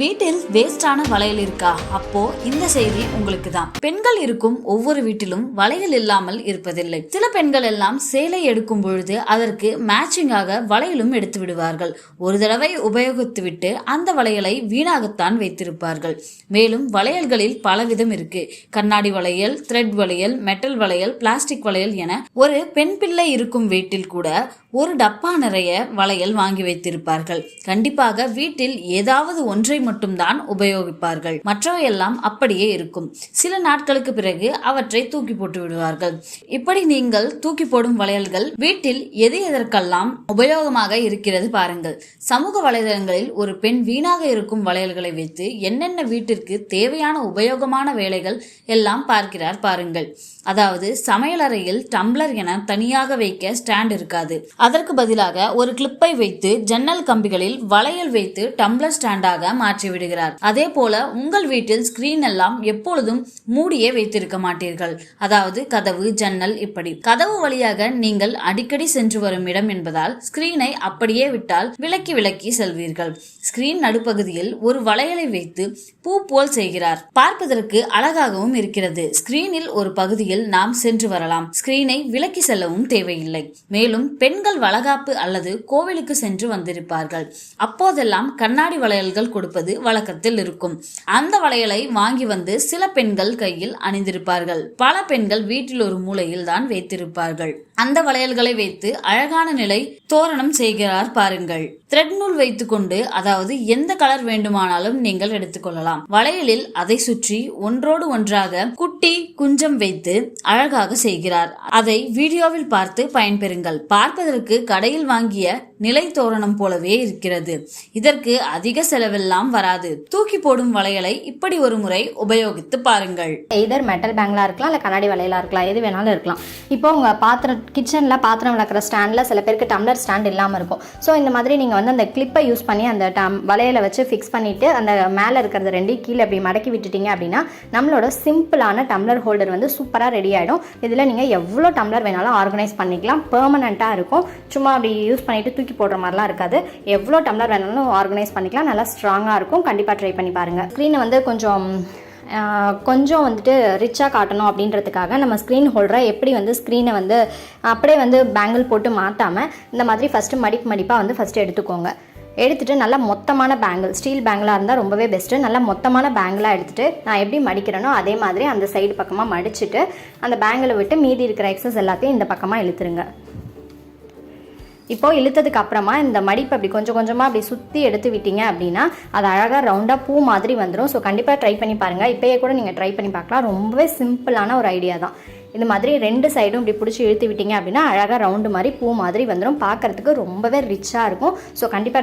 வீட்டில் வேஸ்டான வளையல் இருக்கா? அப்போ இந்த செய்தி உங்களுக்கு தான் பெண்கள் இருக்கும் ஒவ்வொரு வீட்டிலும் வளையல் இல்லாமல் இருப்பதில்லை. சில பெண்கள் எல்லாம் சேலை எடுக்கும் பொழுது அதற்கு மேட்சிங்காக வளையலும் எடுத்து விடுவார்கள். ஒரு தடவை உபயோகித்துவிட்டு அந்த வளையலை வீணாகத்தான் வைத்திருப்பார்கள். மேலும் வளையல்களில் பலவிதம் இருக்கு. கண்ணாடி வளையல் த்ரெட் வளையல் மெட்டல் வளையல் பிளாஸ்டிக் வளையல் என ஒரு பெண் பிள்ளை இருக்கும் வீட்டில் கூட ஒரு டப்பா நிறைய வளையல் வாங்கி வைத்திருப்பார்கள். கண்டிப்பாக வீட்டில் ஏதாவது ஒன்றை மட்டும்தான் உபயோகிப்பார்கள். மற்றவையெல்லாம் அப்படியே இருக்கும். சில நாட்களுக்கு பிறகு அவற்றை தூக்கி போட்டு விடுவார்கள். இப்படி நீங்கள் தூக்கி போடும் வளையல்கள் வீட்டில் எது எதற்கெல்லாம் உபயோகமாக இருக்கிறது பாருங்கள். சமூக வலைதளங்களில் ஒரு பெண் வீணாக இருக்கும் வளையல்களை வைத்து என்னென்ன வீட்டிற்கு தேவையான உபயோகமான வேலைகள் எல்லாம் பார்க்கிறார் பாருங்கள். அதாவது சமையலறையில் டம்ளர் என தனியாக வைக்க ஸ்டாண்ட் இருக்காது. அதற்கு பதிலாக ஒரு கிளிப்பை வைத்து ஜன்னல் கம்பிகளில் வளையல் வைத்து டம்ளர் ஸ்டாண்டாக மாற்றி விடுகிறார். அதே போல உங்கள் வீட்டில் ஸ்கிரீன் எல்லாம் எப்பொழுதும் மூடியே வைத்திருக்க மாட்டீர்கள். அதாவது கதவு ஜன்னல் இப்படி. கதவு வழியாக நீங்கள் அடிக்கடி சென்று வரும் இடம் என்பதால் ஸ்கிரீனை அப்படியே விட்டால் விலக்கி விலக்கி செல்வீர்கள். ஸ்கிரீன் நடுப்பகுதியில் ஒரு வளையலை வைத்து பூ போல் செய்கிறார். பார்ப்பதற்கு அழகாகவும் இருக்கிறது. ஸ்கிரீனில் ஒரு பகுதியில் நாம் சென்று வரலாம். ஸ்கிரீனை விலக்கி செல்லவும் தேவையில்லை. மேலும் பெண்கள் வளகாப்பு அல்லது கோவிலுக்கு சென்று வந்திருப்பார்கள். அப்போதெல்லாம் கண்ணாடி வளையல்கள் கொடுப்பது வழக்கத்தில் இருக்கும். அந்த வளையலை வாங்கி வந்து சில பெண்கள் கையில் அணிந்திருப்பார்கள். பல பெண்கள் வீட்டில் ஒரு மூலையில் தான் வைத்திருப்பார்கள். அந்த வளையல்களை வைத்து அழகான நிலை தோரணம் செய்கிறார் பாருங்கள். த்ரெட் நூல் வைத்துக்கொண்டு அதாவது எந்த கலர் வேண்டுமானாலும் நீங்கள் எடுத்துக்கொள்ளலாம். வளையலில் அதை சுற்றி ஒன்றோடு ஒன்றாக குட்டி குஞ்சம் வைத்து அழகாக செய்கிறார். அதை வீடியோவில் பார்த்து பயன்பெறுங்கள். பார்ப்பதற்கு கடையில் வாங்கிய நிலை தோரணம் போலவே இருக்கிறது. இதற்கு அதிக செலவெல்லாம் வராது. தூக்கி போடும் வளையலை இப்படி ஒரு முறை உபயோகித்து பாருங்கள். எய்தர் மெட்டல் பேங்கிளாக இருக்கலாம் இல்லை கண்ணாடி வளையலாக இருக்கலாம் எது வேணாலும் இருக்கலாம். இப்போ உங்கள் பாத்திரம் கிச்சனில் பாத்திரம் விளக்குற ஸ்டாண்டில் சில பேருக்கு டம்ளர் ஸ்டாண்ட் இல்லாமல் இருக்கும். ஸோ இந்த மாதிரி நீங்கள் வந்து அந்த கிளிப்பை யூஸ் பண்ணி அந்த டம் வளையலை வச்சு ஃபிக்ஸ் பண்ணிவிட்டு அந்த மேலே இருக்கிறத ரெண்டையும் கீழே அப்படி மடக்கி விட்டுட்டீங்க அப்படின்னா நம்மளோட சிம்பிளான டம்ளர் ஹோல்டர் வந்து சூப்பராக ரெடி ஆகிடும் இதில் நீங்கள் எவ்வளோ டம்ளர் வேணாலும் ஆர்கனைஸ் பண்ணிக்கலாம். பெர்மனண்ட்டாக இருக்கும். சும்மா அப்படி யூஸ் பண்ணிவிட்டு தூக்கி போடுற மாதிரிலாம் இருக்காது. எவ்வளோ டம்ளர் வேணாலும் ஆர்கனைஸ் பண்ணிக்கலாம். நல்லா ஸ்ட்ராங்காக இருக்கும். கண்டிப்பாக ட்ரை பண்ணி பாருங்கள் ஸ்க்ரீனை வந்து கொஞ்சம் கொஞ்சம் வந்துட்டு ரிச்சாக காட்டணும் அப்படின்றதுக்காக நம்ம ஸ்க்ரீன் ஹோல்டரை எப்படி வந்து ஸ்க்ரீனை வந்து அப்படியே வந்து பேங்கிள் போட்டு மாற்றாமல் இந்த மாதிரி ஃபஸ்ட்டு மடிப்பு மடிப்பாக வந்து ஃபஸ்ட்டு எடுத்துக்கோங்க. எடுத்துகிட்டு நல்லா மொத்தமான பேங்கிள் ஸ்டீல் பேங்கிளாக இருந்தால் ரொம்பவே பெஸ்ட்டு நல்லா மொத்தமான பேங்கிளாக எடுத்துகிட்டு நான் எப்படி மடிக்கிறேனோ அதே மாதிரி அந்த சைடு பக்கமாக மடிச்சுட்டு அந்த பேங்கிளை விட்டு மீதி இருக்கிற எக்ஸஸ் எல்லாத்தையும் இந்த பக்கமாக இழுத்துருங்க. இப்போ இழுத்ததுக்கு அப்புறமா இந்த மடிப்பு அப்படி கொஞ்சம் கொஞ்சமாக அப்படி சுற்றி எடுத்து விட்டீங்க அப்படின்னா அது அழகாக ரவுண்டாக பூ மாதிரி வந்துடும் ஸோ கண்டிப்பாக ட்ரை பண்ணி பாருங்கள் இப்போயே கூட நீங்கள் ட்ரை பண்ணி பார்க்கலாம். ரொம்பவே சிம்பிளான ஒரு ஐடியா தான். இந்த மாதிரி ரெண்டு சைடும் இப்படி பிடிச்சி இழுத்து விட்டீங்க அப்படின்னா அழகாக ரவுண்டு மாதிரி பூ மாதிரி வந்துடும் பார்க்கறதுக்கு ரொம்பவே ரிச்சாக இருக்கும். ஸோ கண்டிப்பாக ட்ரை